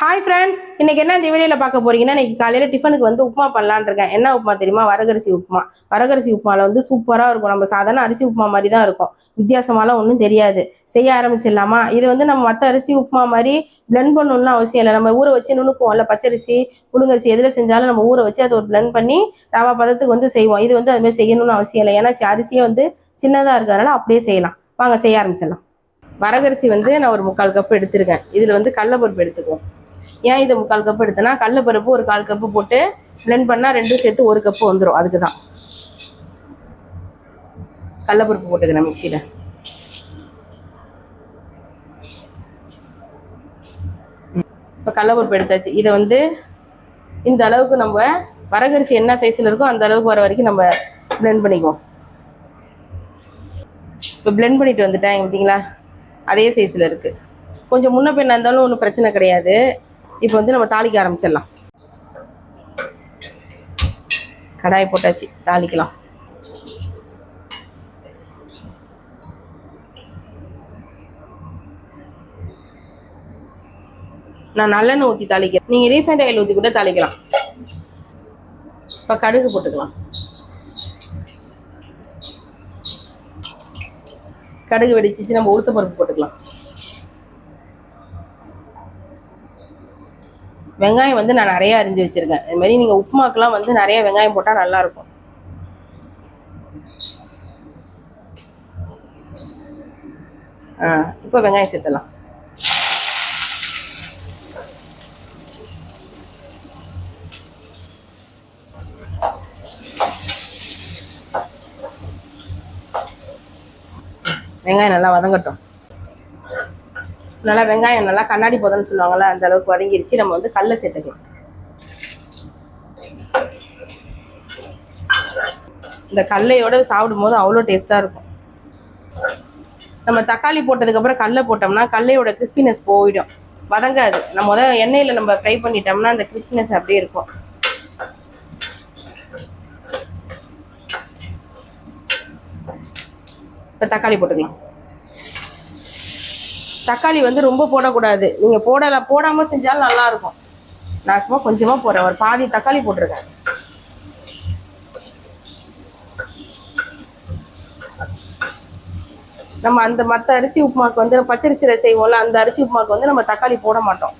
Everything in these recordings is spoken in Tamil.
ஹாய் ஃப்ரெண்ட்ஸ் இன்னைக்கு என்ன இந்த வீடியோவில் பார்க்க போறீங்கன்னா இன்னைக்கு காலையில் டிஃபனுக்கு வந்து உப்புமா பண்ணலான்னு இருக்கேன். என்ன உப்புமா தெரியுமா? வரகரிசி உப்புமா. வரகரிசி உப்புமாவில் வந்து சூப்பராக இருக்கும். நம்ம சாதாரண அரிசி உப்புமா மாதிரி தான் இருக்கும். வித்தியாசமாலாம் ஒன்றும் தெரியாது. செய்ய ஆரம்பிச்சிடலாமா? இது வந்து நம்ம மற்ற அரிசி உப்புமா மாதிரி பிளெண்ட் பண்ணணும்னு அவசியம் இல்லை. நம்ம ஊற வச்சு நுணுக்குவோம்ல பச்சரிசி புழுங்கரிசி எதில் செஞ்சாலும் நம்ம ஊற வச்சு அதை ஒரு பிளெண்ட் பண்ணி ரவா பதத்துக்கு வந்து செய்வோம். இது வந்து அதுமாதிரி செய்யணும்னு அவசியம் இல்லை. ஏன்னா அரிசியே வந்து சின்னதாக இருக்கிறதுனால அப்படியே செய்யலாம். வாங்க செய்ய ஆரம்பிச்சிடலாம். வரகரிசி வந்து நான் ஒரு முக்கால் கப் எடுத்திருக்கேன். இதில் வந்து கடலப்பருப்பு எடுத்துக்குவோம். ஏன் இதை முக்கால் கப் எடுத்தேன்னா கடலப்பருப்பு ஒரு கால் கப்பு போட்டு blend பண்ணால் ரெண்டும் சேர்த்து ஒரு கப்பு வந்துடும் அதுக்கு தான் கடலப்பருப்பு போட்டுக்கிறேன் மிக்சியில். இப்போ கடலப்பருப்பு எடுத்தாச்சு. இதை வந்து இந்த அளவுக்கு நம்ம வரகரிசி என்ன சைஸில் இருக்கோ அந்த அளவுக்கு வர வரைக்கும் நம்ம blend பண்ணிக்குவோம். இப்போ blend பண்ணிட்டு வந்துட்டேன் பார்த்தீங்களா அதே சைஸில் இருக்குது கொஞ்சம் முன்ன பின்ன இருந்தாலும் ஒன்றும் பிரச்சனை கிடையாது. இப்போ வந்து நம்ம தாளிக்க ஆரம்பிச்சிடலாம். கடாய் போட்டாச்சு தாளிக்கலாம். நான் நல்லெண்ணெய் ஊற்றி தாளிக்கிறேன். நீங்கள் ரீஃபைண்ட் ஆயில் ஊற்றி கூட தாளிக்கலாம். இப்போ கடுகு போட்டுக்கலாம். கடுகு வெடிச்சிச்சு நம்ம உளுத்த பருப்பு போட்டுக்கலாம். வெங்காயம் வந்து நான் நிறைய அரிஞ்சு வச்சிருக்கேன். இது மாதிரி நீங்கள் உப்புமாக்கெலாம் வந்து நிறைய வெங்காயம் போட்டால் நல்லா இருக்கும் ஆ இப்போ வெங்காயம் சேர்த்துலாம் வெங்காயம் நல்லா வதங்கட்டும். நல்லா வெங்காயம் நல்லா கண்ணாடி போதன்னு சொல்லுவாங்கல்ல அந்த அளவுக்கு வதங்கிருச்சு. நம்ம வந்து கல்லை சேர்த்துக்கலாம். இந்த கடலையோட சாப்பிடும் போது அவ்வளோ டேஸ்ட்டாக இருக்கும். நம்ம தக்காளி போட்டதுக்கப்புறம் கடலை போட்டோம்னா கடலையோட கிறிஸ்பினஸ் போயிடும். வதங்காது. நம்ம முதல் எண்ணெயில் நம்ம ஃப்ரை பண்ணிட்டோம்னா அந்த கிறிஸ்பினஸ் அப்படியே இருக்கும். இப்போ தக்காளி போட்டுக்கலாம். தக்காளி வந்து ரொம்ப போடக்கூடாது. நீங்கள் போடலை போடாமல் செஞ்சாலும் நல்லா இருக்கும் நான் சும்மா கொஞ்சமாக போடுறேன். ஒரு பாதி தக்காளி போட்டிருக்கேன். நம்ம அந்த மற்ற அரிசி உப்புமாக்கு வந்து பச்சரிசியில் செய்வோம்ல அந்த அரிசி உப்புமாக்கு வந்து நம்ம தக்காளி போட மாட்டோம்.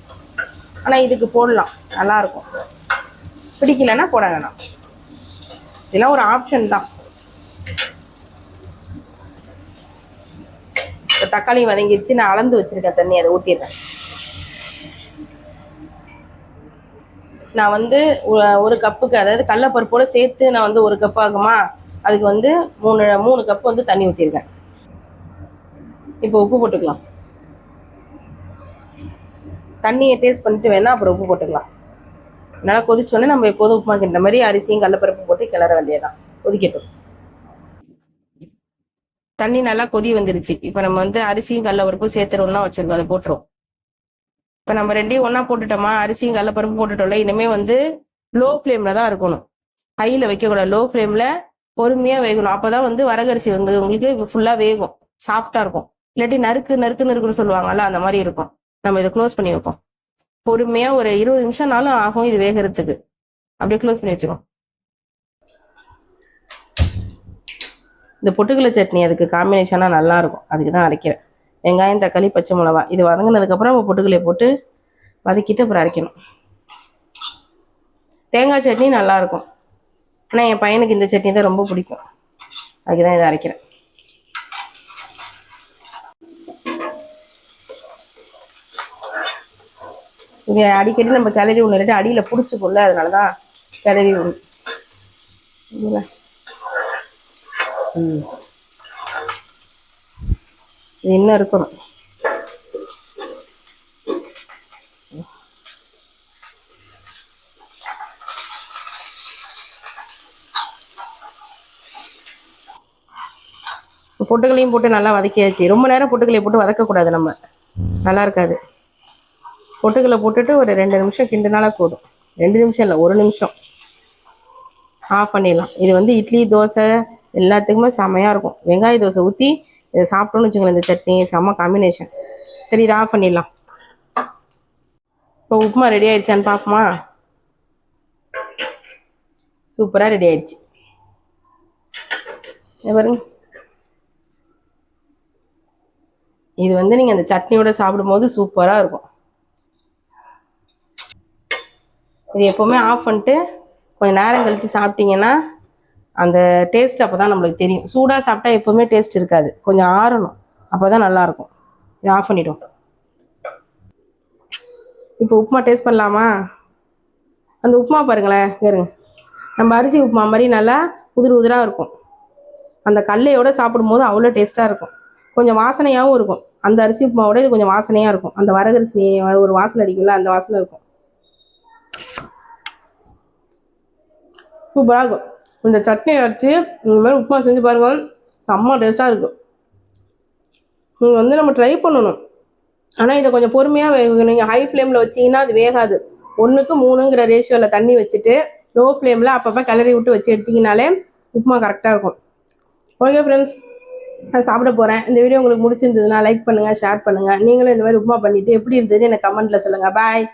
ஆனால் இதுக்கு போடலாம். நல்லா இருக்கும் பிடிக்கலன்னா போட வேணாம். இதெல்லாம் ஒரு ஆப்ஷன் தான். இப்போ தக்காளி வதங்கிடுச்சு நான் அளந்து வச்சிருக்கேன் தண்ணி அதை ஊற்றிடுறேன் நான் வந்து ஒரு கப்புக்கு அதாவது கடலப்பருப்போட சேர்த்து நான் வந்து ஒரு கப் ஆகுமா? அதுக்கு வந்து மூணு மூணு கப் வந்து தண்ணி ஊற்றிருக்கேன் இப்போ உப்பு போட்டுக்கலாம். தண்ணியை டேஸ்ட் பண்ணிட்டு வேணா அப்புறம் உப்பு போட்டுக்கலாம். நல்லா கொதிச்சோடனே நம்ம எப்போதும் உப்புமா கிண்ட மாதிரி அரிசியும் கடலப்பருப்பு போட்டு கிளற வேண்டியதான் கொதிக்கட்டும். தண்ணி நல்லா கொதி வந்துருச்சு. இப்போ நம்ம வந்து அரிசியும் கடலப்பருப்பும் சேர்த்துருவோம்லாம் வச்சிருக்கோம் அதை போட்டுரும். இப்போ நம்ம ரெண்டையும் ஒன்றா போட்டுட்டோமா அரிசியும் கடலப்பருப்பு போட்டுட்டோம்ல இனிமே வந்து லோ ஃப்ளேமில் தான் இருக்கணும். ஹையில் வைக்கக்கூடாது. லோ ஃப்ளேமில் பொறுமையாக வேகணும். அப்போ தான் வந்து வரகரிசி வந்து உங்களுக்கு ஃபுல்லாக வேகும். சாஃப்டாக இருக்கும். இல்லாட்டி நறுக்கு நறுக்கு நறுக்குன்னு சொல்லுவாங்கல்ல அந்த மாதிரி இருக்கும். நம்ம இதை க்ளோஸ் பண்ணி வைப்போம். பொறுமையாக ஒரு இருபது நிமிஷம்னாலும் ஆகும் இது வேகிறதுக்கு. அப்படியே க்ளோஸ் பண்ணி வச்சுக்கோம். இந்த பொட்டுக்கடலை சட்னி அதுக்கு காம்பினேஷனாக நல்லா இருக்கும் அதுக்கு தான் அரைக்கிறேன். வெங்காயம் தக்காளி பச்சை மிளகா. இது வதங்கினதுக்கப்புறம் நம்ம பொட்டுக்கலையை போட்டு வதக்கிட்டு அப்புறம் அரைக்கணும். தேங்காய் சட்னி நல்லாயிருக்கும். ஆனால் என் பையனுக்கு இந்த சட்னி தான் ரொம்ப பிடிக்கும். அதுக்கு தான் இதை அரைக்கிறேன். இது அடிக்கடி நம்ம கிளறி ஒன்று இல்லாட்டி அடியில் பிடிச்சிக்கும்ல அதனால தான் கிளறி ஒன்று இது இன்னும் இருக்கணும்? பொட்டுக்களையும் போட்டு நல்லா வதக்கியாச்சு. ரொம்ப நேரம் பொட்டுக்களையை போட்டு வதக்கக்கூடாது நம்ம. நல்லா இருக்காது. பொட்டுக்களை போட்டுட்டு ஒரு ரெண்டு நிமிஷம் கிண்டுனால போதும். ரெண்டு நிமிஷம் இல்லை ஒரு நிமிஷம். ஆஃப் பண்ணிடலாம். இது வந்து இட்லி தோசை எல்லாத்துக்குமே செம்மையாக இருக்கும். வெங்காய தோசை ஊற்றி இதை சாப்பிட்டோன்னு வச்சுக்கோங்களேன் இந்த சட்னி செம்ம காம்பினேஷன் சரி இதை ஆஃப் பண்ணிடலாம். இப்போ உப்புமா ரெடி ஆயிடுச்சான்னு பார்ப்போமா? சூப்பராக ரெடி ஆயிடுச்சு. பாருங்க. இது வந்து நீங்கள் அந்த சட்னியோட சாப்பிடும்போது சூப்பராக இருக்கும். இது எப்போவுமே ஆஃப் பண்ணிட்டு கொஞ்சம் நேரம் கழித்து சாப்பிட்டீங்கன்னா அந்த டேஸ்ட் அப்போ தான் நம்மளுக்கு தெரியும். சூடாக சாப்பிட்டா எப்போவுமே டேஸ்ட் இருக்காது. கொஞ்சம் ஆறணும். அப்போ தான் நல்லாயிருக்கும். இதை ஆஃப் பண்ணிவிடும் இப்போ உப்புமா டேஸ்ட் பண்ணலாமா? அந்த உப்புமா பாருங்களேன். இங்க இருங்க. நம்ம அரிசி உப்புமா மாதிரி நல்லா உதிர் உதிராக இருக்கும். அந்த கடலையோட சாப்பிடும்போது அவ்வளோ டேஸ்ட்டாக இருக்கும். கொஞ்சம் வாசனையாகவும் இருக்கும். அந்த அரிசி உப்புமாவோட இது கொஞ்சம் வாசனையாக இருக்கும். அந்த வரகரிசி ஒரு வாசனை அடிக்கும்ல அந்த வாசனை இருக்கும். சூப்பராக இருக்கும். இந்த சட்னியை அரைச்சி இந்த மாதிரி உப்புமா செஞ்சு பாருங்கள் செம்ம டேஸ்ட்டாக இருக்கும். நீங்கள் வந்து நம்ம ட்ரை பண்ணணும். ஆனால் இதை கொஞ்சம் பொறுமையாக நீங்கள் ஹை ஃப்ளேமில் வச்சிங்கன்னா அது வேகாது. ஒன்றுக்கு மூணுங்கிற ரேஷியோவில் தண்ணி வச்சுட்டு லோ ஃப்ளேமில் அப்பப்போ கிளறி விட்டு வச்சு எடுத்திங்கனாலே உப்புமா கரெக்டாக இருக்கும். ஓகே ஃப்ரெண்ட்ஸ் நான் சாப்பிட போகிறேன் இந்த வீடியோ உங்களுக்கு முடிச்சிருந்ததுன்னா லைக் பண்ணுங்கள் ஷேர் பண்ணுங்கள் நீங்களும் இந்த மாதிரி உப்புமா பண்ணிவிட்டு எப்படி இருந்ததுன்னு எனக்கு கமெண்ட்டில் சொல்லுங்கள் பாய்